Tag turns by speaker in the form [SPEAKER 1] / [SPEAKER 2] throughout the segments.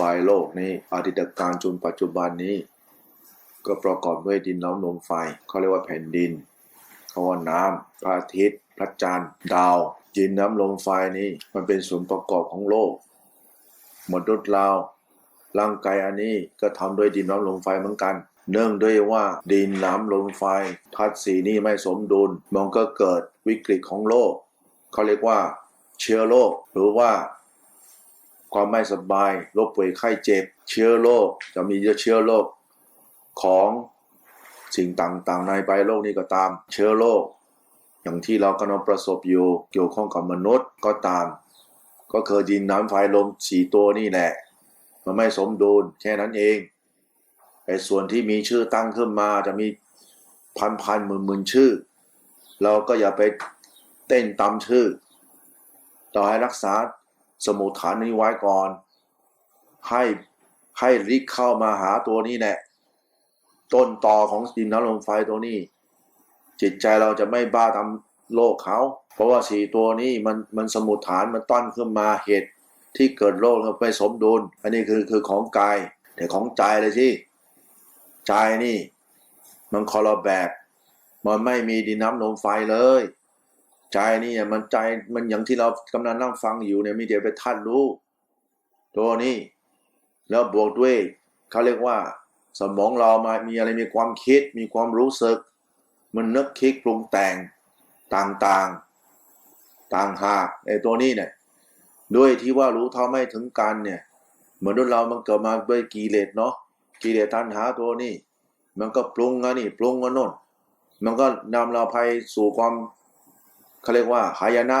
[SPEAKER 1] บายโลกนี้อดีตการจนปัจจุบันนี้ ก็ประกอบด้วยดินน้ำลมไฟเขาเรียกว่าแผ่นดินเขาว่าน้ำพระอาทิตย์ พระจันทร์ดาว ดินน้ำลมไฟนี้ มันเป็นส่วนประกอบของโลกมนุษย์เราร่างกายอันนี้ก็ทำด้วยดินน้ำลมไฟเหมือนกัน เนื่องด้วยว่าดินน้ำลมไฟธาตุสีนี้ไม่สมดุลมันก็เกิดวิกฤตของโลกเขาเรียกว่าเชื้อโรคหรือว่า ความไม่สบายโรคป่วยไข้เจ็บ เชื้อโรคจะมีเชื้อโรคของสิ่งต่างๆ ในใบโลกนี้ก็ตาม เชื้อโรคอย่างที่เรากำลังประสบอยู่เกี่ยวข้องกับมนุษย์ก็ตาม ก็คือดินน้ำไฟลมสีตัวนี่แหละ มันไม่สมดุลแค่นั้นเองไอ้ส่วนที่มีชื่อตั้งขึ้นมาจะมีพันพันหมื่นหมื่นชื่อ เราก็อย่าไปเต้นตามชื่อ ต่อให้รักษา สมุทฐานนี้ไว้ก่อน ให้ให้ริกเข้ามาหาตัวนี้แหละต้นต่อของดินน้ำลมไฟตัวนี้ จิตใจเราจะไม่บ้าทำโลกเขา เพราะว่าสี่ตัวนี้มันมันสมุทฐานมันต้อนขึ้นมาเหตุที่เกิดโลกแล้วไม่สมดุล อันนี้คือคือของกาย แต่ของใจเลยสิใจนี่ มันคอลแบบ มันไม่มีดินน้ำลมไฟเลย ใจนี่มันใจมันอย่างที่เรากำลังนั่งฟังอยู่เนี่ยมีเดียไปท่านรู้ตัวนี้ แล้วบวกด้วยเขาเรียกว่า สมองเรามามีอะไรมีความคิด มีความรู้สึก มันนึกคิดปรุงแต่งต่างๆ ต่างหากไอ้ตัวนี้เนี่ยด้วยที่ว่ารู้เท่าไม่ถึงกันเนี่ยเหมือนเรามันเกิดมาด้วยกิเลสเนาะกิเลสตัณหาตัวนี้ มันก็ปรุงอันนี้ปรุงอันโน้นมันก็นำเราไปสู่ความ เขาเรียกว่าหายนะ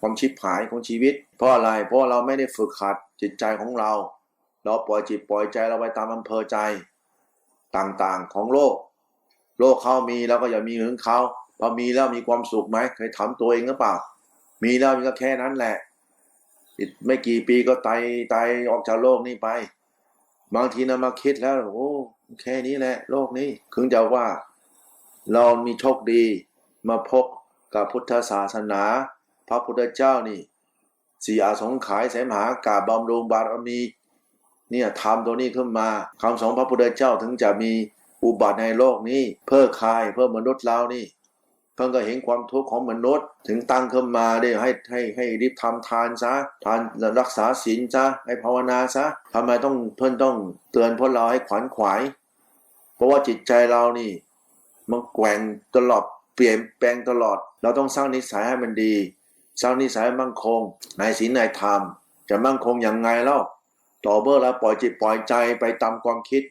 [SPEAKER 1] ความชิบหายของชีวิต เพราะอะไรเพราะเราไม่ได้ฝึกขัดจิตใจของเรา เราปล่อยจิตปล่อยใจเราไปตามอำเภอใจต่างๆของโลก โลกเขามีแล้วก็อย่ามีเหมือนเขาพอมีแล้วมีความสุขไหมเคยถามตัวเองหรือเปล่า มีแล้วมีก็แค่นั้นแหละอีกไม่กี่ปีก็ตายตายออกจากโลกนี้ไป บางทีนะมาคิดแล้วโอ้แค่นี้แหละ โลกนี้ถึงจะว่า เรามีโชคดีมาพบ กับพุทธศาสนา พระพุทธเจ้านี่สี่อาสงขายแสมหากาบบำรุงบารมีเนี่ยทำตัวนี้ขึ้นมาคำสอนพระพุทธเจ้าถึงจะมีอุบัติในโลกนี้ เพื่อคลายเพื่อมนุษย์เรานี่เพิ่งก็เห็นความทุกข์ของมนุษย์ ถึงตั้งขึ้นมาได้ให้ให้ให้รีบทำทานซะทานรักษาศีลซะให้ภาวนาซะทำไมต้องเพื่นต้องเตือนพวกเราให้ขวัญขวาย เพราะว่าจิตใจเรานี่ มันแกว่งตลอดเปลี่ยนแปลงตลอด เราต้องสร้างนิสัยให้มันดี สร้างนิสัยมั่นคงในศีลในธรรม จะมั่นคงอย่างไงเล่าต่อเมื่อเราปล่อยจิตปล่อยใจไปตามความคิด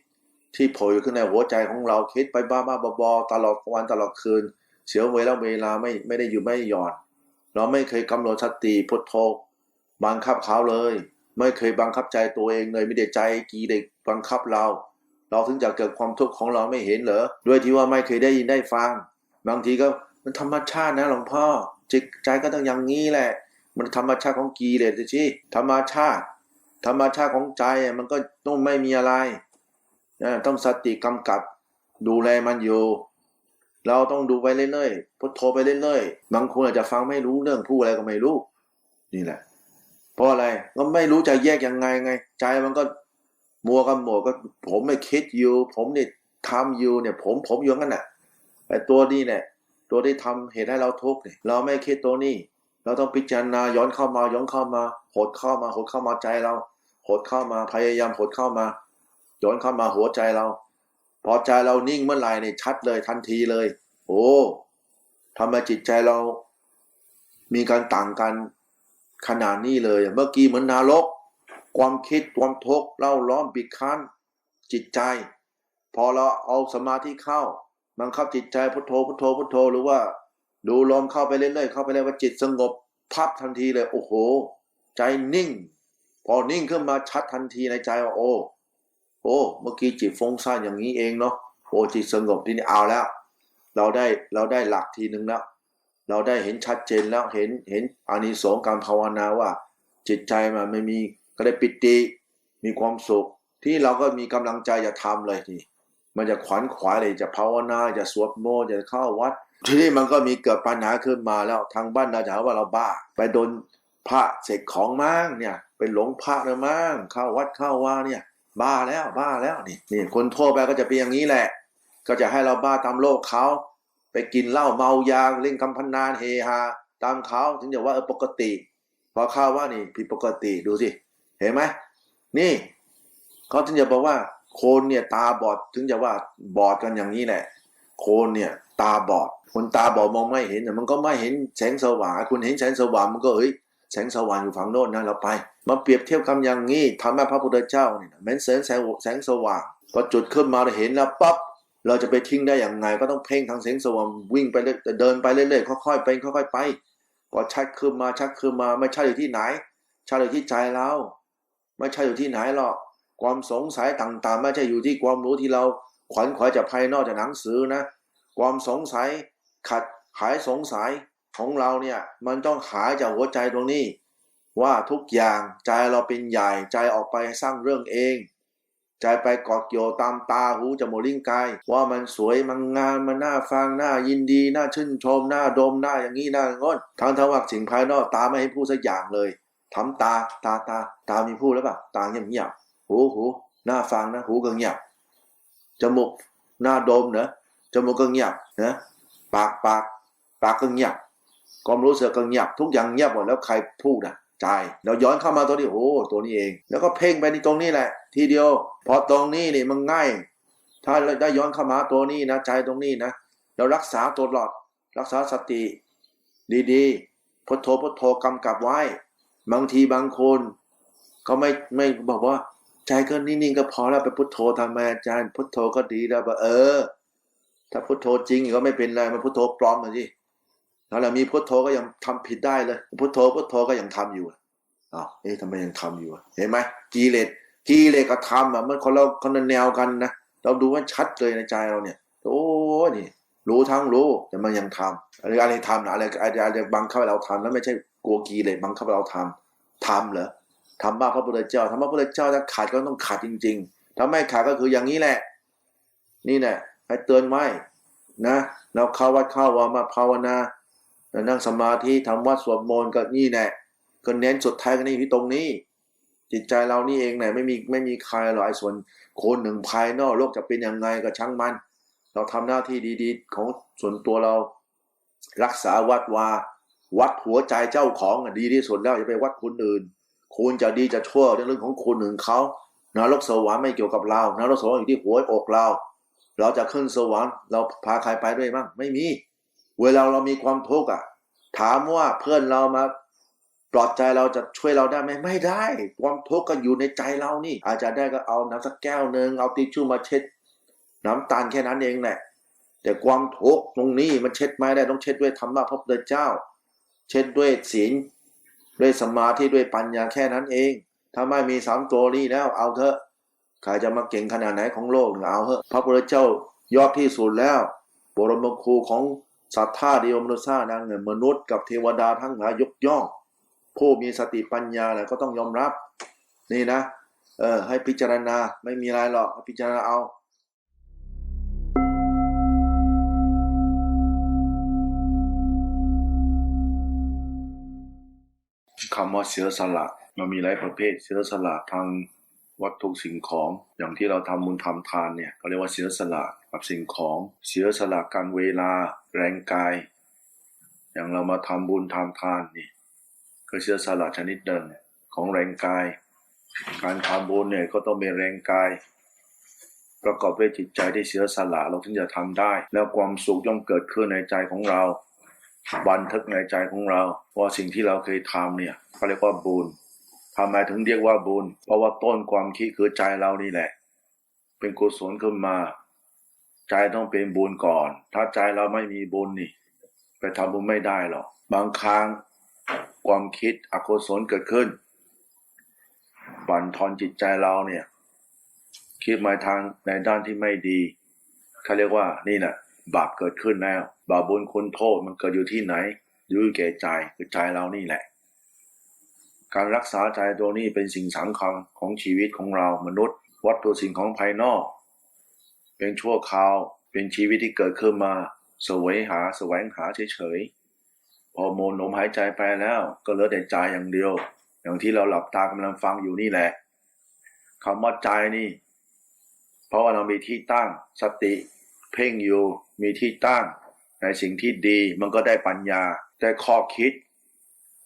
[SPEAKER 1] ที่โผล่อยู่ขึ้นในหัวใจของเราคิดไปบ้าบ้าบอตลอดวันตลอดคืน เสียเวลาเวลาไม่ไม่ได้อยู่ไม่หย่อน เราไม่เคยกำหนดสติพุทโธบังคับเขาเลย ไม่เคยบังคับใจตัวเองเลยไม่ได้ใจกีเด็กบังคับเรา เราถึงจะเกิดความทุกข์ของเราไม่เห็นเหรอด้วยที่ว่าไม่เคยได้ยินได้ฟัง บางทีก็ มันธรรมชาตินะหลวงพ่อ จิตใจก็ต้องอย่างนี้แหละ มันธรรมชาติของกีเลยสิธรรมชาติ ธรรมชาติของใจมันก็ต้องไม่มีอะไรต้องสติกำกับดูแลมันอยู่เราต้องดูไปเรื่อยๆพุทโธไปเรื่อยๆบางคนอาจจะฟังไม่รู้เรื่องพูดอะไรก็ไม่รู้ นี่แหละ เพราะอะไรก็ไม่รู้จะแยกยังไงไง ใจมันก็มัวกันหมดก็ ผมไม่คิดอยู่ ผมนี่ทำอยู่เนี่ย ผมผมอยู่งั้นน่ะไอ้ตัวนี้เนี่ย ตัวที่ทำเหตุให้เราทุกข์เนี่ยเราไม่คิดตัวนี้ เราต้องพิจารณาย้อนเข้ามาย้อนเข้ามาหดเข้ามาหดเข้ามาใจเราหดเข้ามาพยายามหดเข้ามา ย้อนเข้ามาหัวใจเรา พอใจเรานิ่งเมื่อไหร่เนี่ยชัดเลยทันทีเลย โอ้ทำไมจิตใจเรา มีการต่างกันขนาดนี้เลย เมื่อกี้เหมือนนรก ความคิดความทุกข์เล่าร้อนบิดคั้นจิตใจ พอเราเอาสมาธิเข้า บังคับจิตใจพุทโธพุทโธพุทโธหรือว่า ดูลมเข้าไปเรื่อยๆเข้าไปเลยว่าจิตสงบพับทันทีเลย โอ้โห ใจนิ่ง พอนิ่งขึ้นมาชัดทันทีในใจว่าโอ้โอ้เมื่อกี้จิตฟงซ่านอย่างนี้เองเนาะโอ้จิตสงบที่นี้เอาแล้ว เราได้เราได้หลักทีหนึ่งแล้วเราได้เห็นชัดเจนแล้วเห็นเห็นอานิสงส์การภาวนาว่า จิตใจมันไม่มีก็ได้ปิติมีความสุข ที่เราก็มีกำลังใจจะทำเลยที มันจะขวัญขวายเลยจะภาวนาจะสวดมนต์จะเข้าวัด ทีนี้มันก็มีเกิดปัญหาขึ้นมาแล้วทางบ้านเราจะหาว่าเราบ้า ไปโดนพระเสกของมั่งเนี่ยเป็นหลงพระเลยมั่งเข้าวัดเข้าว่าเนี่ย บ้าแล้วบ้าแล้วนี่นี่คนทั่วไปก็จะเป็นอย่างนี้แหละ ก็จะให้เราบ้าตามโลกเขาไปกินเหล้าเมายาเล่นคำพนันเฮฮาตามเขาถึงจะว่าเออปกติ พอเข้าว่านี่ผิดปกติดูสิเห็นไหมนี่เขาถึงจะบอกว่า โคนเนี่ยตาบอดถึงจะว่าบอดกันอย่างนี้แหละโคนเนี่ยตาบอด คนตาบอดมองไม่เห็นมันก็ไม่เห็นแสงสว่างคุณเห็นแสงสว่างมันก็เฮ้ยแสงสว่างอยู่ฝั่งโน้นนะเราไป มาเปรียบเทียบกันอย่างนี้ทำให้พระพุทธเจ้าเนี่ยนะแม้นแสงแสงแสงสว่างพอจุดขึ้นมาเราเห็นแล้วปั๊บเราจะไปทิ้งได้อย่างไง ก็ต้องเพ่งทางแสงสว่างวิ่งไปเรื่อยเดินไปเรื่อยๆค่อยๆไปค่อยๆไปก็ชัดขึ้นมาชัดขึ้นมาไม่ใช่อยู่ที่ไหนชัดอยู่ที่ใจเรา ไม่ใช่อยู่ที่ไหนหรอก ความสงสัยต่างๆ ไม่ใช่อยู่ที่ความรู้ที่เราขวัญขวายจากภายนอกจากหนังสือนะ ความสงสัยขัดหายสงสัยของเราเนี่ยมันต้องหายจากหัวใจตรงนี้ ว่าทุกอย่างใจเราเป็นใหญ่ใจออกไปสร้างเรื่องเอง ใจไปเกาะเกี่ยวตามตาหูจมูกลิ้นกาย ว่ามันสวยมันงามมันน่าฟังน่ายินดีน่าชื่นชมน่าดมน่าอย่างนี้น่างอนทั้งทั้งว่าสิ่งภายนอกตาไม่ให้พูดสักอย่างเลยทำตาตาตาตามีพูดแล้วปะตาเงียบเงียบ หูหูน่าฟังนะ หูก็เงียบจมูกน่าดมเนอะจมูกก็เงียบนะปากปากปากก็เงียบความรู้สึกก็เงียบทุกอย่างเงียบหมดแล้วใครพูดอะใจเราย้อนเข้ามาตัวนี้โอ้ตัวนี้เอง แล้วก็เพ่งไปในตรงนี้แหละ ทีเดียว พอตรงนี้นี่มันง่าย ถ้าเราได้ย้อนเข้ามาตัวนี้นะใจตรงนี้นะเรารักษาตัวหลอด รักษาสติ ดีๆพุทโธพุทโธกำกับไว้ บางทีบางคนเขาไม่ไม่บอกว่า ใจก็นิ่งๆก็พอแล้วไปพุทโธทำไมอาจารย์ พุทโธก็ดีแล้วบอกเออ ถ้าพุทโธจริงก็ไม่เป็นไรมันพุทโธปลอมเลยสิแล้วเรามีพุทโธก็ยังทำผิดได้เลย พุทโธพุทโธก็ยังทำอยู่อ้าวเอ๊ะทำไมยังทำอยู่เห็นไหมกิเลสกิเลสกับธรรมอะมันคนเราคนแนวกันนะเราดูว่าชัดเลยในใจเราเนี่ย โอ้นี่รู้ทั้งรู้แต่มันยังทำอะไรอะไรทำนะอะไรอะไรอะไรบังคับเราทำแล้วไม่ใช่กลัวกิเลสบังคับเราทำทำเหรอ ทำบ้าพระพุทธเจ้าทำบ้าพระพุทธเจ้าถ้าขาดก็ต้องขาดจริง ๆ ถ้าไม่ขาดก็คืออย่างนี้แหละ นี่แหละให้เตือนไว้นะ เราเข้าวัดเข้าวามาภาวนานั่งสมาธิทำวัดสวดมนต์ก็นี่แหละก็เน้นสุดท้ายก็นี่ที่ตรงนี้ จิตใจเรานี่เองเนี่ยไม่มีไม่มีใครหรอกไอ้ส่วนคนหนึ่งภายนอกโลกจะเป็นยังไงก็ช่างมัน เราทำหน้าที่ดีๆ ของส่วนตัวเรา รักษาวัดวาวัดหัวใจเจ้าของดีที่สุดแล้วอย่าไปวัดคนอื่น คุณจะดีจะชั่วเรื่องของคุณหนอื่นเขานรกสวรรค์ไม่เกี่ยวกับเรานรกสวรรค์อยู่ที่หัวอกเรา เราจะขึ้นสวรรค์เราพาใครไปด้วยบ้างไม่มี เวลาเรามีความทุกข์อะ ถามว่าเพื่อนเรามาปลอบใจเราจะช่วยเราได้ไหมไม่ได้ ความทุกข์ก็อยู่ในใจเรานี่ อาจจะได้ก็เอาน้ำสักแก้วหนึ่งเอาทิชชู่มาเช็ด น้ำตาลแค่นั้นเองแหละแต่ความทุกข์ตรงนี้มันเช็ดไม่ได้ต้องเช็ดด้วยธรรมะพระพุทธเจ้า เช็ดด้วยศีล ด้วยสมาธิด้วยปัญญาแค่นั้นเอง ถ้าไม่มีสามตัวนี้แล้วเอาเถอะใครจะมาเก่งขนาดไหนของโลกเอาเถอะพระพุทธเจ้ายอดที่สุดแล้ว บรมครูของสัตธาเดียวมนุษย์นางเนี่ยมนุษย์กับเทวดาทั้งหลายยกย่อง ผู้มีสติปัญญาแหละก็ต้องยอมรับ นี่นะ เออให้พิจารณาไม่มีอะไรหรอกพิจารณาเอา คำว่าเสียสละมันมีหลายประเภทเสียสละทางวัตถุสิ่งของอย่างที่เราทำบุญทำทานเนี่ยเขาเรียกว่าเสียสละกับสิ่งของเสียสละการเวลาแรงกาย อย่างเรามาทำบุญทำทานนี่ก็เสียสละชนิดหนึ่งของแรงกาย การทำบุญเนี่ยก็ต้องมีแรงกาย ประกอบด้วยจิตใจที่เสียสละเราถึงจะทำได้ แล้วความสุขย่อมเกิดขึ้นในใจของเรา บันทึกในใจของเราว่าสิ่งที่เราเคยทำเนี่ยเขาเรียกว่าบุญทำไมถึงเรียกว่าบุญ เพราะว่าต้นความคิดคือใจเรานี่แหละ เป็นกุศลขึ้นมา ใจต้องเป็นบุญก่อน ถ้าใจเราไม่มีบุญนี่ ไปทำบุญไม่ได้หรอกบางครั้งความคิดอกุศลเกิดขึ้นบั่นทอนจิตใจเราเนี่ย คิดมาทางในด้านที่ไม่ดีเขาเรียกว่านี่แหละ บาปเกิดขึ้นแล้ว บาปบุญคุณโทษมันเกิดอยู่ที่ไหนอยู่ที่แก่ใจคือใจเรานี่แหละ การรักษาใจตัวนี้เป็นสิ่งสำคัญของชีวิตของเรามนุษย์ วัตถุสิ่งของภายนอก เป็นชั่วคราวเป็นชีวิตที่เกิดขึ้นมาสวงหาแสวงหาเฉยๆพอโมนลมหายใจไปแล้ว ก็เหลือแต่ใจอย่างเดียว อย่างที่เราหลับตากำลังฟังอยู่นี่แหละคำว่าใจนี่ เพราะว่าเรามีที่ตั้งสติ เพ่งอยู่มีที่ตั้งในสิ่งที่ดีมันก็ได้ปัญญาได้ข้อคิด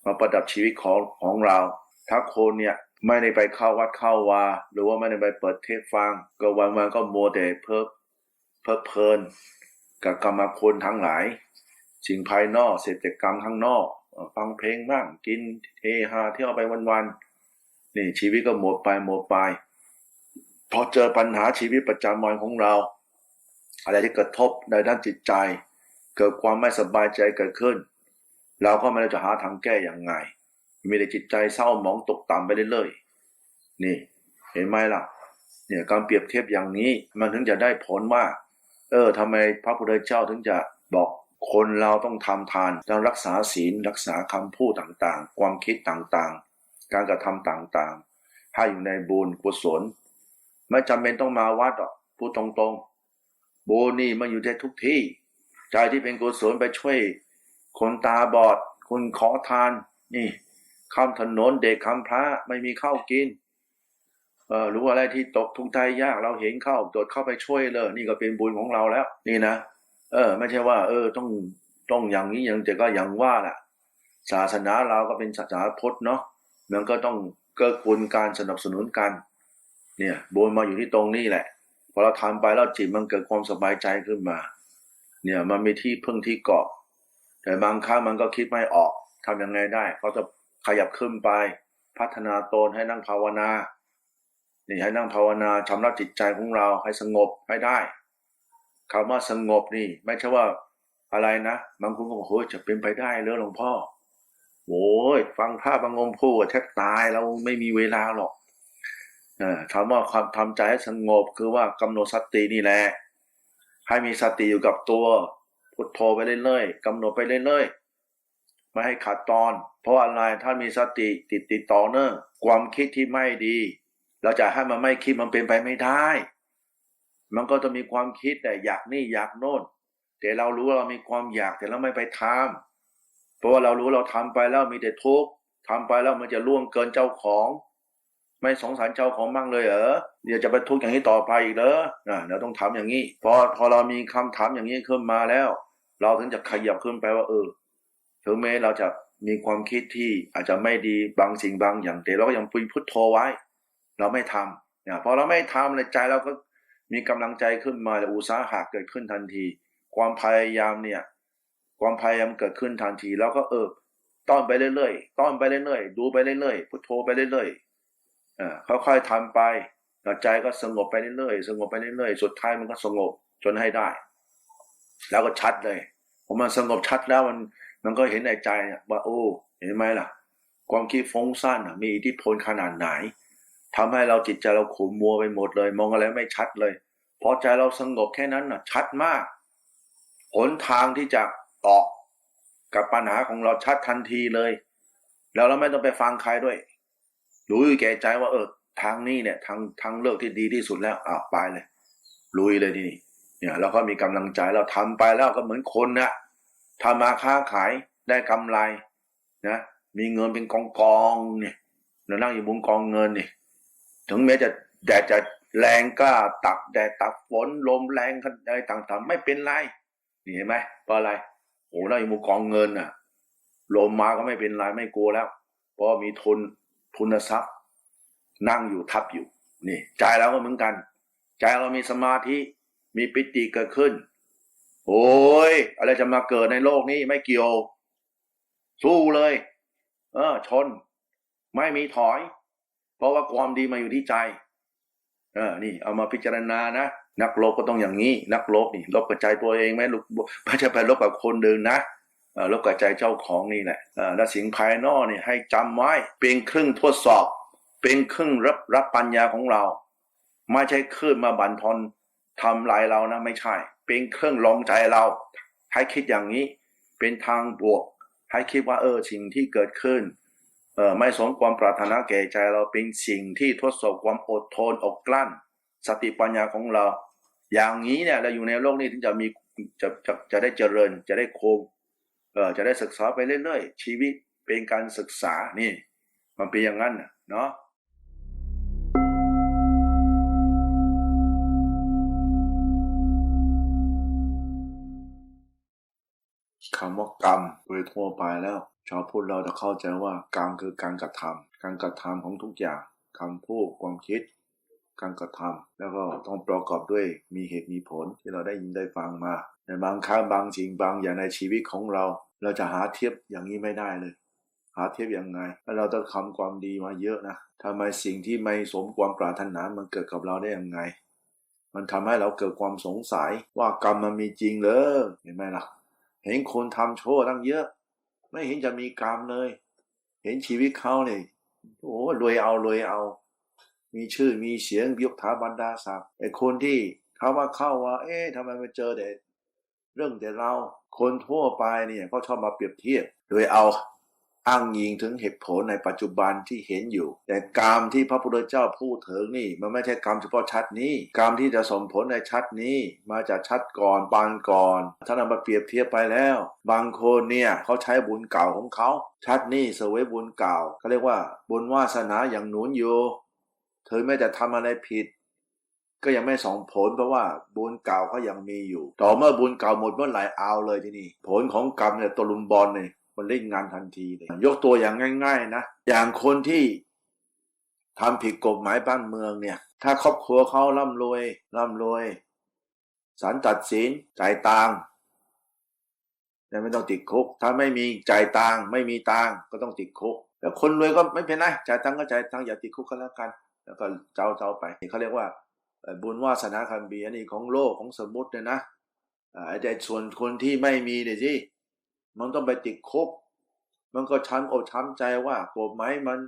[SPEAKER 1] มาประดับชีวิตของของเรา ถ้าคนเนี่ยไม่ได้ไปเข้าวัดเข้าวา หรือว่าไม่ได้ไปเปิดเทศฟัง ก็วันวันก็มัวแต่เพิบเพิบเพลิน กับกรรมคุณทั้งหลาย สิ่งภายนอกเศรษฐกรรมข้างนอกฟังเพลงบ้างกินเฮฮาเที่ยวไปวันๆนี่ชีวิตก็หมดไปหมดไปพอเจอปัญหาชีวิตประจำวันของเรา อะไรที่กระทบในด้านจิตใจ เกิดความไม่สบายใจเกิดขึ้น เราก็ไม่รู้จะหาทางแก้อย่างไง มีแต่จิตใจเศร้าหมองตกต่ำไปเรื่อยๆนี่ เห็นไหมล่ะ เนี่ยการเปรียบเทียบอย่างนี้มันถึงจะได้ผลว่า เออทำไมพระพุทธเจ้าถึงจะบอกคนเราต้องทำทานต้องรักษาศีลรักษาคำพูดต่างๆ ความคิดต่างๆ การกระทำต่างๆ ให้อยู่ในบุญกุศล ไม่จำเป็นต้องมาวัดหรอกพูดตรงๆ บุญนี่มันอยู่ได้ทุกที่ ใจที่เป็นกุศลไปช่วย คนตาบอด คนขอทาน นี่ข้ามถนนเด็กคำพระไม่มีข้าวกินเออรู้อะไรที่ตกทุกข์ใจยากเราเห็นเข้าโดดเข้าไปช่วยเลย นี่ก็เป็นบุญของเราแล้ว นี่นะเออ ไม่ใช่ว่า เออต้องต้องอย่างนี้อย่างแต่ก็อย่างว่าแหละศาสนาเราก็เป็นศาสนาพุทธเนาะมันก็ต้องเกื้อกูลการสนับสนุนกัน เนี่ยบุญมาอยู่ที่ตรงนี้แหละ พอเราทำไปแล้วจิตมันเกิดความสบายใจขึ้นมา เนี่ยมันมีที่พึ่งที่เกาะ แต่บางครั้งมันก็คิดไม่ออกทำยังไงได้ เขาจะขยับขึ้นไป พัฒนาตนให้นั่งภาวนานี่ให้นั่งภาวนาชำระจิตใจของเราให้สงบให้ได้คำว่าสงบนี่ ไม่ใช่ว่าอะไรนะบางคนก็บอกโอ้ยจะเป็นไปได้เหรือหลวงพ่อโอ้ยฟังพระบางองค์พูดแทบตายเราไม่มีเวลาหรอก เออถามว่าความทำใจให้สงบคือว่ากำหนดสตินี่แหละให้มีสติอยู่กับตัวพุทโธไปเรื่อยๆกำหนดไปเรื่อยๆไม่ให้ขาดตอน เพราะอะไรถ้ามีสติติดติดต่อเนื่องความคิดที่ไม่ดี เราจะให้มันไม่คิดมันเป็นไปไม่ได้ มันก็จะมีความคิดแต่อยากนี่อยากโน่นแต่เรารู้ว่าเรามีความอยากแต่เราไม่ไปทำเพราะว่าเรารู้เราทำไปแล้วมีแต่ทุกข์ทำไปแล้วมันจะล่วงเกินเจ้าของ ไม่สงสารเจ้าของมั่งเลยเหรอเดี๋ยวจะไปทุกข์อย่างนี้ต่อไปอีกเหรออะเราต้องทำอย่างนี้พอพอเรามีคำถามอย่างนี้ขึ้นมาแล้ว เราถึงจะขยับขึ้นไปว่า เออถึงแม้เราจะมีความคิดที่อาจจะไม่ดีบางสิ่งบางอย่างแต่เราก็ยังพุพุทโธไว้ เราไม่ทำเนี่ยพอเราไม่ทำในใจเราก็มีกำลังใจขึ้นมาและอุตสาหะเกิดขึ้นทันที ความพยายามเนี่ย ความพยายามเกิดขึ้นทันที แล้วก็เออต้อนไปเรื่อยๆต้อนไปเรื่อยๆดูไปเรื่อยๆพุทโธไปเรื่อยๆ ค่อยๆทำไปแล้วใจก็สงบไปเรื่อยๆสงบไปเรื่อยๆสุดท้ายมันก็สงบจนให้ได้ แล้วก็ชัดเลยพอมันสงบชัดแล้วมันมันก็เห็นในใจเนี่ยว่าโอ้เห็นไหมล่ะ ความคิดฟุ้งซ่านมีอิทธิพลขนาดไหนทำให้เราจิตใจเราขุ่นมัวไปหมดเลย มองอะไรไม่ชัดเลยพอใจเราสงบแค่นั้นน่ะชัดมากหนทางที่จะออกกับปัญหาของเราชัดทันทีเลย แล้วเราไม่ต้องไปฟังใครด้วย รู้อยู่แก่ใจว่าเออทางนี้เนี่ยทางทางเลือกที่ดีที่สุดแล้วอะไปเลยลุยเลยทีนี้เนี่ยเราก็มีกำลังใจเราทำไปแล้วก็เหมือนคนนะทำมาค้าขายได้กำไรนะมีเงินเป็นกองกองเนี่ยเรานั่งอยู่บนกองเงินเนี่ยถึงแม้จะแดดจะแรงกล้าตักแดดตักฝนลมแรงอะไรต่างๆ ไม่เป็นไรนี่เห็นไหมเพราะอะไรโอ้นั่งอยู่บนกองเงินน่ะลมมาก็ไม่เป็นไรไม่กลัวแล้ว เพราะมีทุน ทุนทรัพย์ นั่งอยู่ทับอยู่ นี่ใจเราก็เหมือนกัน ใจเรามีสมาธิ มีปิติเกิดขึ้น โอ้ย อะไรจะมาเกิดในโลกนี้ไม่เกี่ยว สู้เลย เออ ชน ไม่มีถอย เพราะว่าความดีมาอยู่ที่ใจ เออ นี่ เอามาพิจารณานะนักลบก็ต้องอย่างนี้ นักลบนี่ลบกับใจตัวเองไหมลูกไม่ใช่ไปลบกับคนเดินนะ เออลบกับใจเจ้าของนี่แหละและสิ่งภายนอกนี่ให้จำไว้เป็นเครื่องทดสอบ เป็นเครื่องรับรับปัญญาของเรา ไม่ใช่ขึ้นมาบั่นทอนทำลายเรานะไม่ใช่ เป็นเครื่องลองใจเรา ให้คิดอย่างนี้เป็นทางบวก ให้คิดว่าเออสิ่งที่เกิดขึ้นเออไม่สมความปรารถนาแก่ใจเราเป็นสิ่งที่ทดสอบความอดทนอดกลั้น สติปัญญาของเรา อย่างนี้เนี่ยเราอยู่ในโลกนี้ถึงจะมีจะจะจะได้เจริญจะได้โคม เออจะได้ศึกษาไปเรื่อยๆชีวิตเป็นการศึกษานี่ มันเป็นอย่างนั้นนะเนาะคำว่ากรรมโดยทั่วไปแล้ว ชาวพุทธเราจะเข้าใจว่ากรรมคือการกระทำการกระทำของทุกอย่างคำพูดความคิด การกระทำแล้วก็ต้องประกอบด้วยมีเหตุมีผลที่เราได้ยินได้ฟังมาในบางครั้งบางสิ่งบางอย่างในชีวิตของเรา เราจะหาเทียบอย่างนี้ไม่ได้เลย หาเทียบยังไงเราต้องทำความดีมาเยอะนะทำไมสิ่งที่ไม่สมความปรารถนามันเกิดกับเราได้ยังไง มันทำให้เราเกิดความสงสัยว่ากรรมมันมีจริงเลยเห็นไหมล่ะ เห็นคนทำโชั่วตั้งเยอะ ไม่เห็นจะมีกรรมเลย เห็นชีวิตเขาเนี่ยโอ้รวยเอารวยเอา มีชื่อมีเสียงยกถาบรรดาศักดิ์ไอ้คนที่เขาว่าเข้าว่า เอ๊ะทำไมมาเจอแต่ เรื่องแต่เราคนทั่วไปเนี่ยก็ชอบมาเปรียบเทียบ โดยเอาอ้างยิงถึงเหตุผลในปัจจุบันที่เห็นอยู่ แต่กรรมที่พระพุทธเจ้าพูดถึงนี่ มันไม่ใช่กรรมเฉพาะชัดนี้กรรมที่จะสมผลในชัดนี้มาจากชัดก่อนปานก่อนถ้านำมาเปรียบเทียบไปแล้ว บางคนเนี่ยเขาใช้บุญเก่าของเขาชัดนี่เสวยบุญเก่าเขาเรียกว่าบุญวาสนาอย่างหนุนอยู่เธอไม่แต่ทำอะไรผิด ก็ยังไม่ส่งผลเพราะว่าบุญเก่าเขายังมีอยู่ ต่อเมื่อบุญเก่าหมดเมื่อไหร่เอาเลยที่นี่ ผลของกรรมเนี่ยตวลุมบอลเนี่ยมันเล่นงานทันทีเลย ยกตัวอย่างง่าย ๆ นะ อย่างคนที่ทำผิดกฎหมายบ้านเมืองเนี่ย ถ้าครอบครัวเขาร่ำรวยร่ำรวยศาลตัดสินจ่ายตังค์แต่ไม่ต้องติดคุก ถ้าไม่มีจ่ายตังค์ไม่มีตังค์ก็ต้องติดคุกแล้วคนรวยก็ไม่เป็นไรจ่ายตังค์ก็จ่ายตังค์อย่าติดคุกก็แล้วกัน แล้วก็เจ้าเจ้าไปเขาเรียกว่า บุญวาสนาคันบีอันนี้ของโลกของสมมติเนี่ยนะไอ้แต่ส่วนคนที่ไม่มีเนี่ยสิมันต้องไปติดคุกมันก็ช้ำอกช้ำใจว่าโกฎหมายมัน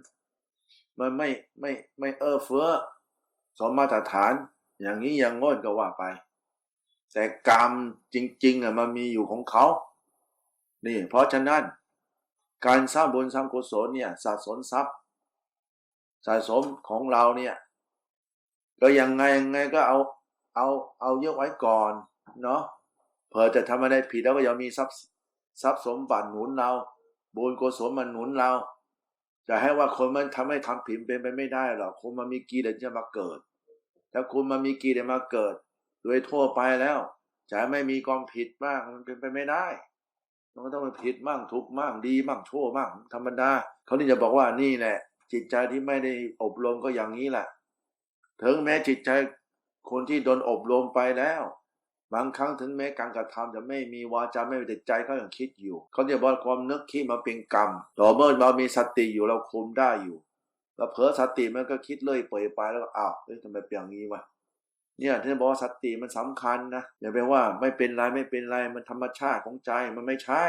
[SPEAKER 1] มันไม่ไม่ไม่เออเฟื้อสมมาตรฐาน อย่างนี้อย่างง้นก็ว่าไป แต่กรรมจริงๆอะมันมีอยู่ของเขานี่เพราะฉะนั้น การสร้างบุญสร้างกุศลเนี่ยสะสมทรัพย์สะสมของเราเนี่ย ก็ยังไงยังไงก็เอาเอาเอาเยอะไว้ก่อนเนาะเผื่อจะทำอะไรผิดแล้วก็ยังมีทรัพย์ทรัพย์สมบัติหนุนเราบุญกุศลมันหนุนเราจะให้ว่าคนมันทำให้ทำผิดเป็นไปไม่ได้หรอกคนมันมีกีเดจะมาเกิด ถ้าคุณมันมีกีเดมาเกิด โดยทั่วไปแล้วจะไม่มีความผิดบ้างมันเป็นไปไม่ได้มันก็ต้องเป็นผิดมั่งทุกมั่งดีมั่งชั่วมั่งธรรมดาเขาที่จะบอกว่านี่แหละจิตใจที่ไม่ได้อบรมก็อย่างนี้แหละ ถึงแม้จิตใจคนที่โดนอบรมไปแล้ว บางครั้งถึงแม้การกระทำจะไม่มีวาจาไม่มีแต่ใจเขายังคิดอยู่เขาเรียกว่าความนึกคิดมาเป็นกรรมต่อเมื่อเรามีสติอยู่เราคุมได้อยู่เราเผลอสติมันก็คิดเลยเปื่อยไปแล้วก็อ้าวเฮ้ยทำไมเป็นอย่างนี้วะเนี่ยที่บอกว่าสติมันสำคัญนะอย่าไปว่าไม่เป็นไรไม่เป็นไรมันธรรมชาติของใจมันไม่ใช่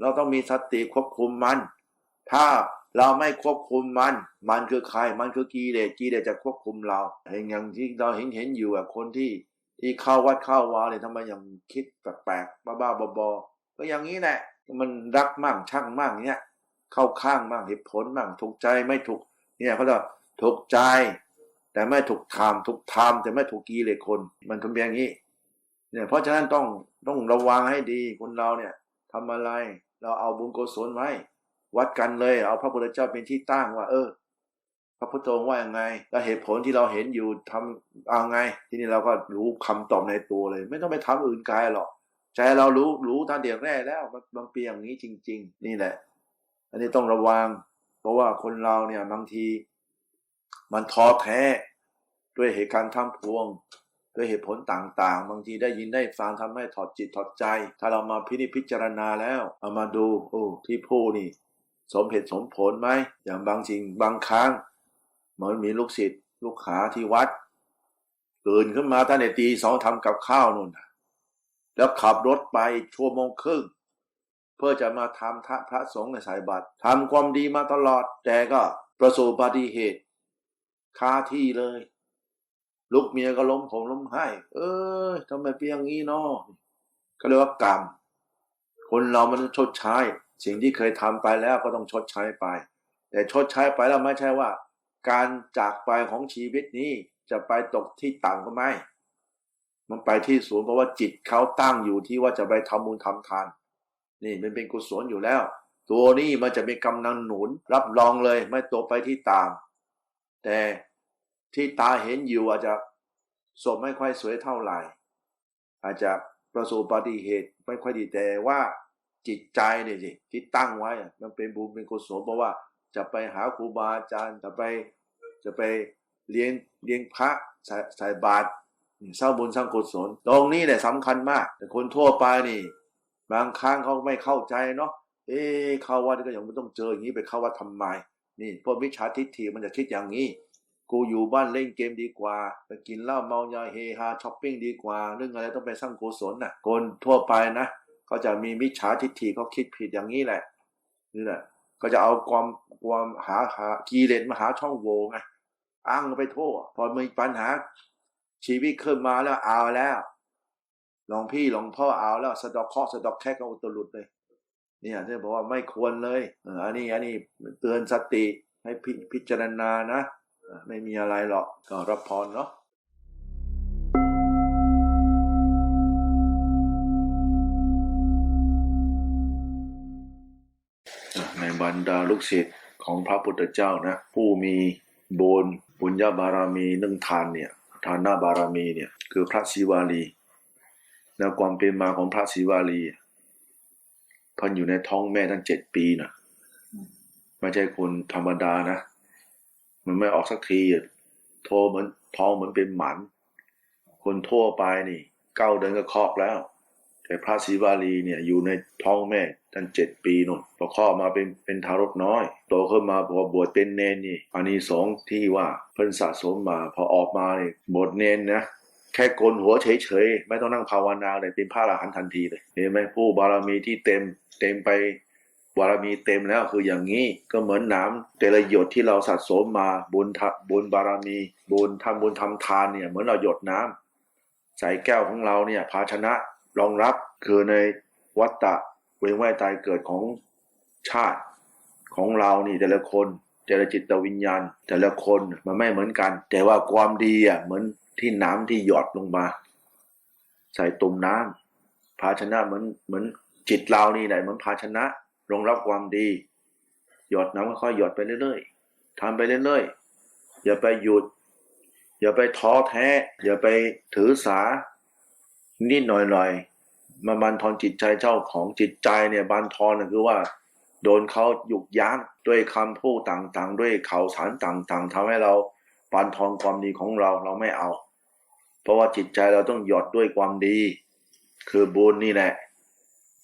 [SPEAKER 1] เราต้องมีสติควบคุมมัน ถ้า เราไม่ควบคุมมัน มันคือใคร มันคือกีเลสกีเลสจะควบคุมเราอย่างที่เราเห็นเห็นอยู่อะคนที่ที่เข้าวัดเข้าวาเนี่ยทำไมยังคิดแปลกๆบ้าๆบอๆก็อย่างนี้แหละมันรักมั่งช่างมั่งเนี้ยเข้าข้างมั่งเหตุผลมั่งถูกใจไม่ถูกเนี่ยเขาจะถูกใจ แต่ไม่ถูกทำถูกทำแต่ไม่ถูกกีเลยคน มันทำอย่างนี้เนี่ยเพราะฉะนั้นต้องต้องระวังให้ดีคนเราเนี่ยทำอะไร เราเอาบุญกุศลไว้ วัดกันเลย เอาพระพุทธเจ้าเป็นที่ตั้งว่า เออ พระพุทธองค์ว่ายังไง แล้วเหตุผลที่เราเห็นอยู่ทำเอาไง ที่นี่เราก็รู้คำตอบในตัวเลย ไม่ต้องไปทำอื่นกายหรอกใจเรารู้รู้ตั้งเดียวแรกแล้วมันเปียนอย่างนี้จริง ๆ นี่แหละ อันนี้ต้องระวัง เพราะว่าคนเราเนี่ยบางที มันท้อแท้ด้วยเหตุการณ์ทั้งพวงด้วยเหตุผลต่างๆ บางทีได้ยินได้ฟังทำให้ถอดจิตถอดใจ ถ้าเรามาพิพจารณาแล้ว เอามาดู โอ้ที่พูดนี่ สมเหตุสมผลไหมอย่างบางสิ่งบางครั้งมันมีลูกศิษย์ลูกขาที่วัดตื่นขึ้นมาตั้งแต่ตีสองทำกับข้าวนู่นแล้วขับรถไปชั่วโมงครึ่งเพื่อจะมาทำทพระสงฆ์ในสายบัตรทำความดีมาตลอด แต่ก็ประสบอุบัติเหตุคาที่เลย ลูกเมียก็ล้มผมล้มให้ เออทำไมเปียงงี้เนาะก็เรียกว่ากรรม คนเรามันชดใช้ สิ่งที่เคยทำไปแล้วก็ต้องชดใช้ไป แต่ชดใช้ไปแล้วไม่ใช่ว่า การจากไปของชีวิตนี้จะไปตกที่ต่ำก็ไม่ มันไปที่สูงเพราะว่าจิตเขาตั้งอยู่ที่ว่าจะไปทำบุญทำทาน นี่มันเป็นกุศลอยู่แล้ว ตัวนี้มันจะเป็นกำลังหนุนรับรองเลยไม่ตกไปที่ตามแต่ที่ตาเห็นอยู่อาจจะศพไม่ค่อยสวยเท่าไหร่ อาจจะประสบอุบัติเหตุไม่ค่อยดีแต่ว่า จิตใจเนี่ยสิที่ตั้งไว้มันเป็นบุญเป็นกุศลเพราะว่าจะไปหาครูบาอาจารย์จะไปจะไปเลี้ยงเลี้ยงพระใส่ใส่บาตรสร้างบุญสร้างกุศลตรงนี้เนี่ยสำคัญมาก แต่คนทั่วไปนี่ บางครั้งเขาไม่เข้าใจเนาะเอ๊เข้าวัดก็ยังไม่ต้องเจออย่างนี้ไปเข้าวัดทำไมนี่พวกมิจฉาทิฏฐิมันจะคิดอย่างนี้ กูอยู่บ้านเล่นเกมดีกว่า ไปกินเหล้าเมายาเฮฮาช้อปปิ้งดีกว่า เรื่องอะไรต้องไปสร้างกุศลน่ะคนทั่วไปนะ เขาจะมีมิจฉาทิฏฐิเขาคิดผิดอย่างนี้แหละนี่แหละก็จะเอาความความหาหากีเลนมาหาช่องโหว่ไงอ้างไปทั่วพอมีปัญหาชีวิตขึ้นมาแล้วเอาแล้วหลวงพี่หลวงพ่อเอาแล้วสะดอกเคราะห์สะดอกแค่ก็อุตลุดเลยเนี่ยที่บอกว่าไม่ควรเลยอันนี้อันนี้เตือนสติให้พิพจารณานะ ไม่มีอะไรหรอกก็รับพรเนาะ บรรดาลูกศิษย์ของพระพุทธเจ้านะผู้มีบุญบุญญาบารมีนึ่งทานเนี่ยทานาบารมีเนี่ยคือพระศิวาลีแล้วความเป็นมาของพระศิวาลีท่านอยู่ในท้องแม่ตั้งเจ็ดปีนะไม่ใช่คนธรรมดานะ มันไม่ออกสักทีโทเหมือนท้องเหมือนเป็นหมัน คนทั่วไปนี่เก้าเดือนก็คลอดแล้ว แต่พระศิวาลีเนี่ยอยู่ในท้องแม่ตั้งเจ็ดปีนู่นพอคลอมาเป็นเป็นทารกน้อย โตขึ้นมาพอบวชเป็นเนนนี่อานิสงส์ที่ว่าเพิ่นสะสมมาพอออกมาเนี่ยบวชเนนนะแค่โกนหัวเฉยๆ ไม่ต้องนั่งภาวนาเลยเป็นพระอรหันต์ทันทีเลยเห็นไหมผู้บารมีที่เต็มเต็มไปบารมีเต็มแล้วคืออย่างนี้ก็เหมือนน้ำแต่ละหยดที่เราสะสมมาบุญทะบุญบารมี บุญทำบุญทำทานเนี่ยเหมือนเราหยดน้ำใส่แก้วของเราเนี่ยภาชนะ รองรับคือในวัฏฏะเวียนว่ายตายเกิดของชาติของเรานี่แต่ละคนแต่ละจิตวิญญาณ แต่ละคนมันไม่เหมือนกัน แต่ว่าความดีอะเหมือนที่น้ำที่หยอดลงมา ใส่ตุ่มน้ำภาชนะเหมือนเหมือนจิตเรานี่แหละเหมือนภาชนะรองรับความดี หยอดน้ำค่อยหยอดไปเรื่อยๆทำไปเรื่อยๆอย่าไปหยุด อย่าไปท้อแท้ อย่าไปถือสา นิดหน่อยๆมาบันทอนจิตใจเจ้าของจิตใจเนี่ยบันทอนคือว่า โดนเขาหยุกยั้งด้วยคำพูดต่างๆ ด้วยข่าวสารต่างๆทำให้เราบันทอนความดีของเราเราไม่เอา เพราะว่าจิตใจเราต้องหยดด้วยความดี คือบุญนี่แหละ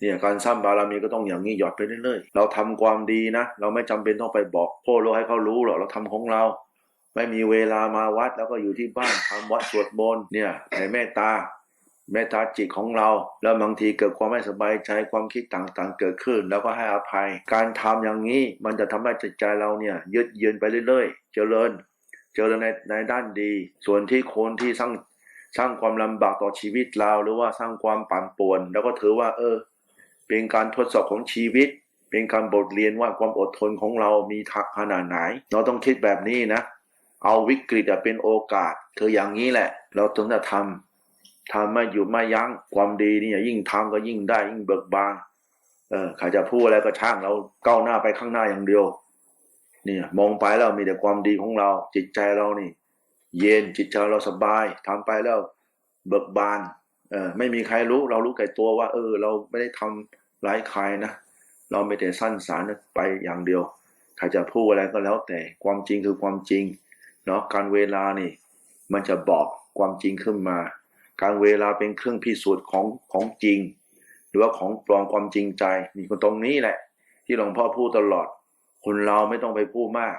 [SPEAKER 1] เนี่ยการสร้างบารมีก็ต้องอย่างนี้หยอดไปเรื่อยๆ เราทำความดีนะ เราไม่จำเป็นต้องไปบอกพ่อโลกให้เขารู้หรอกเราทำของเรา ไม่มีเวลามาวัดแล้วก็อยู่ที่บ้านทำวัดสวดมนต์เนี่ยในเมตตา เมตตาจิตของเรา แล้วบางทีเกิดความไม่สบายใจความคิดต่างๆ เกิดขึ้น แล้วก็ให้อภัย การทำอย่างนี้มันจะทำให้จิตใจเราเนี่ยยืดเยืนไปเรื่อยๆ เจริญ เจริญในในด้านดี ส่วนที่คนที่สร้างสร้างความลำบากต่อชีวิตเราหรือว่าสร้างความปั่นป่วน แล้วก็ถือว่า เออ เป็นการทดสอบของชีวิต เป็นการบทเรียนว่าความอดทนของเรามีทักขนาดไหน เราต้องคิดแบบนี้นะ เอาวิกฤตเป็นโอกาสคืออย่างนี้แหละ เราต้องจะทำ ทำไม่หยุดไม่ยั้งความดีนี่ยิ่งทำก็ยิ่งได้ยิ่งเบิกบานเออใครจะพูดอะไรก็ช่างเราก้าวหน้าไปข้างหน้าอย่างเดียว เนี่ย มองไปแล้วมีแต่ความดีของเรา จิตใจเรานี่ เย็นจิตใจเราสบายทำไปแล้วเบิกบานเออไม่มีใครรู้เรารู้แก่ตัวว่า เออ เราไม่ได้ทำร้ายใครนะเราไม่แต่สั้นสารไปอย่างเดียวใครจะพูดอะไรก็แล้วแต่ความจริงคือความจริงเนาะการเวลานี่ มันจะบอกความจริงขึ้นมา การเวลาเป็นเครื่องพิสูจน์ของของจริง หรือว่าของปลอมความจริงใจมีคนตรงนี้แหละ ที่หลวงพ่อพูดตลอด คนเราไม่ต้องไปพูดมาก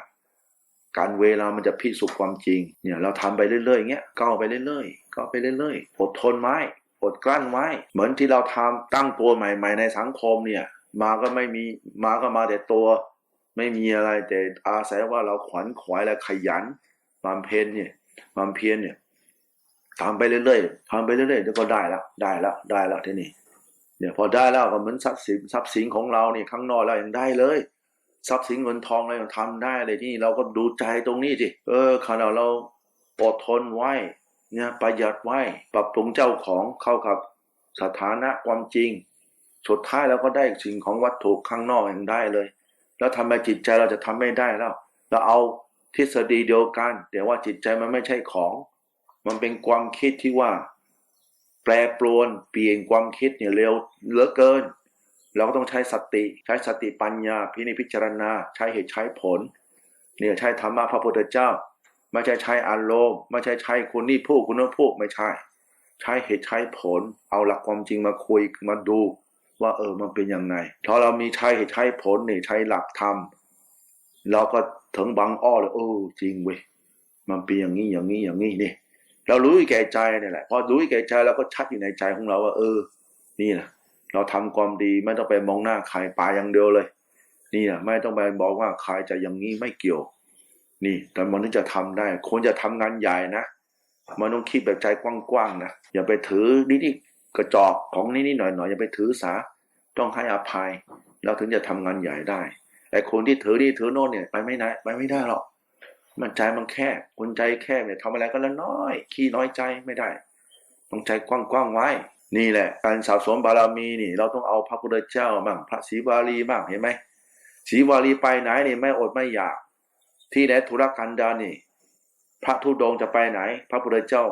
[SPEAKER 1] การเวลามันจะพิสูจน์ความจริง เนี่ยเราทำไปเรื่อยๆอย่างเงี้ยก้าวไปเรื่อยๆก้าวไปเรื่อยๆอดทนไว้อดกลั้นไว้ เหมือนที่เราทำตั้งตัวใหม่ๆในสังคมเนี่ย มาก็ไม่มีมาก็มาแต่ตัว ไม่มีอะไรแต่อาศัยว่าเราขวัญขวายและขยันความเพียรเนี่ยความเพียรเนี่ย ทำไปเรื่อยๆทำไปเรื่อยๆเดี๋ยวก็ได้แล้วได้แล้วได้แล้วที่นี่เนี่ยพอได้แล้วก็เหมือนทรัพย์สินทรัพย์สินของเราเนี่ยข้างนอกเรายังได้เลย ทรัพย์สินเงินทองอะไรเราทำได้เลยที่นี่เราก็ดูใจตรงนี้สิเออขณะเราอดทนไว้เนี่ยประหยัดไว้ปรับปรุงเจ้าของเข้ากับสถานะความจริง สุดท้ายเราก็ได้สิ่งของวัตถุข้างนอกอย่างได้เลย แล้วทำไมจิตใจเราจะทำไม่ได้แล้ว เราเอาทฤษฎีเดียวกันแต่ว่าจิตใจมันไม่ใช่ของ มันเป็นความคิดที่ว่า แปรปรวนเปลี่ยนความคิดเนี่ยเร็วเหลือเกิน เราก็ต้องใช้สติ ใช้สติปัญญา พินิพิจารณา ใช้เหตุใช้ผล เนี่ยใช้ธรรมะพระพุทธเจ้า ไม่ใช่ใช้อารมณ์ไม่ใช่ใช้คนนี่พูดคนนั้นพูดไม่ใช่ ใช้เหตุใช้ผล เอาหลักความจริงมาคุยมาดู ว่าเออมันเป็นยังไงพอเรามีใช้เหตุใช้ผลเนี่ยใช้หลักธรรมเราก็ถึงบางอ้อเลยเออจริงเว้ยมันเป็นอย่างนี้อย่างนี้อย่างนี้นี่ เรารู้แก่ใจนี่แหละ พอรู้แก่ใจเราก็ชัดอยู่ในใจของเราว่า เออ นี่นะเราทำความดีไม่ต้องไปมองหน้าใครปาอย่างเดียวเลย นี่นะไม่ต้องไปบอกว่าใครจะอย่างนี้ไม่เกี่ยว นี่ แต่มันถึงจะทำได้ ควรจะทำงานใหญ่นะมันต้องคิดแบบใจกว้างๆนะอย่าไปถือนิดๆกระจอกของนิดๆหน่อยๆอย่าไปถือสาต้องให้อภัย เราถึงจะทำงานใหญ่ได้แต่คนที่ถือนี่ถือโน่นเนี่ยไปไม่ได้ไปไม่ได้หรอก มันใจมันแคบคนใจแคบเนี่ยทำอะไรก็แล้วน้อย ขี้น้อยใจไม่ได้ ต้องใจกว้างๆไว้ นี่แหละ การสะสมบารมีนี่ เราต้องเอาพระพุทธเจ้าบ้างพระศรีวารีบ้างเห็นไหมศรีวารีไปไหนนี่ไม่อดไม่อยาก ที่ไหนธุรกันดารนี่ พระธุดงจะไปไหน พระพุทธเจ้า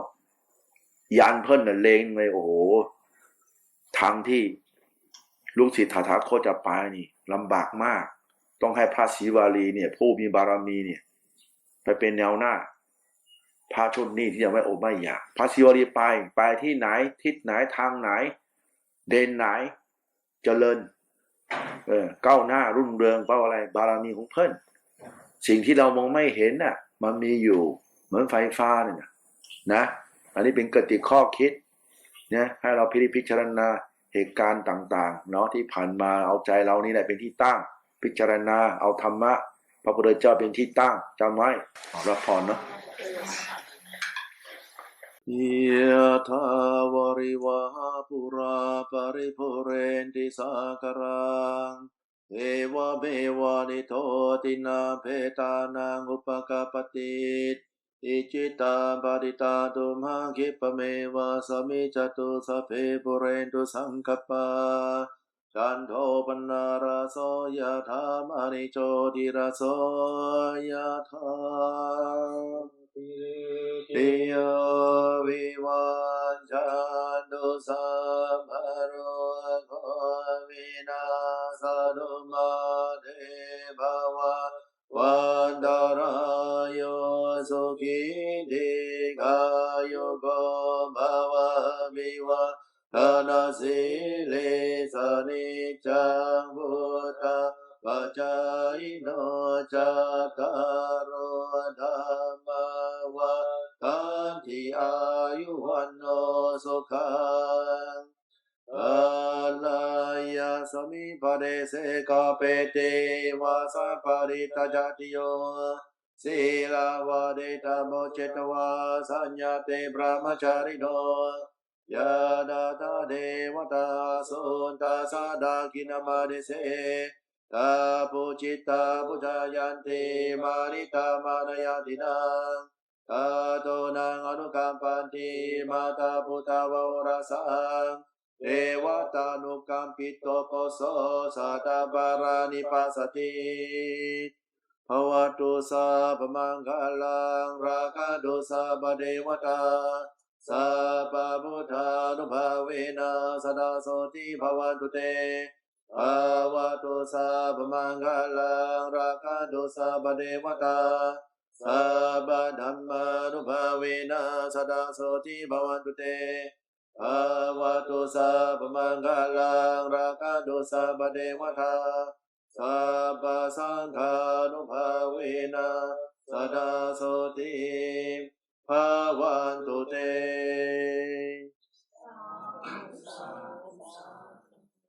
[SPEAKER 1] ยานเพิ่นน่ะเลงเลยโอ้โหทางที่ลูกศิษย์ถาถาโคตจะไปนี่ลำบากมาก ต้องให้พระศรีวารีเนี่ย ผู้มีบารมีเนี่ย ไปเป็นแนวหน้าพระชุดนี้ที่ยังไม่โอไม่อยากพระศิวลีไปไปที่ไหน ทิศไหนทางไหน เด่นไหนเจริญ เออก้าวหน้ารุ่งเรืองเพราอะไร บารมีของเพิ่นสิ่งที่เรามองไม่เห็นน่ะ มันมีอยู่เหมือนไฟฟ้าเนี่ยนะ อันนี้เป็นกติข้อคิดเนี่ยให้เราพิพิจารณาเหตุการณ์ต่าง ๆ เนาะที่ผ่านมาเอาใจเรานี่แหละเป็นที่ตั้ง พิจารณาเอาธรรมะ พระพุทธเจ้าเป็นที่ตั้งจำไว้รับพรเนาะยะทาวริวาปุราปริปุเรนติสากรังเอวเมวะนิโทตินาเพตานังอุปกปปติอิจิตาปริตาตุมหังคิปเมวะสมิจตุสเพปุเรนตุสังคปา จันโทปนาราโสยะธามณิโจติราโสยะธาติโยวิวัน จัตตารโอธรรมวะทันทิอายุ Tapu citta bujayanti marita manayati na. Tato nang anukampanti mata buta waurasaan. Dewa tanukampito poso sata barani pasati. Pawadosa pemanggalang raka dosa badewata. Sapa buta nubawena sada soti pawadute. าปริตาจติโยศีลาวาเดตโมเจตวาสัญญาเตบรมจาริโนยาดาตาเดวตาสุนตาสาดากินามาเดเสตาปุจิตาปุจายันติมาริตามานายาตินัง ตาโตนางอนุกรรมปันติมาตาพุทธาวรสังเทวตานุกรรมปิโตโปโสสัตตบารานิปัสสติภวตุสาพมังคลังราคะดุสาบเดวตาสัพพพุทธานุภาเวนะสดาโสติภวันตุเตภวตุสาพมังคลังราคะดุสาบเดวตา สัพพธัมมานุภาเวนะสดาโสติภวันตุเตภาวะตุสัพพมังคลังราคะตุสัพพเดวตาสัพพสังฆานุภาเวนะสดาโสติภวันตุเต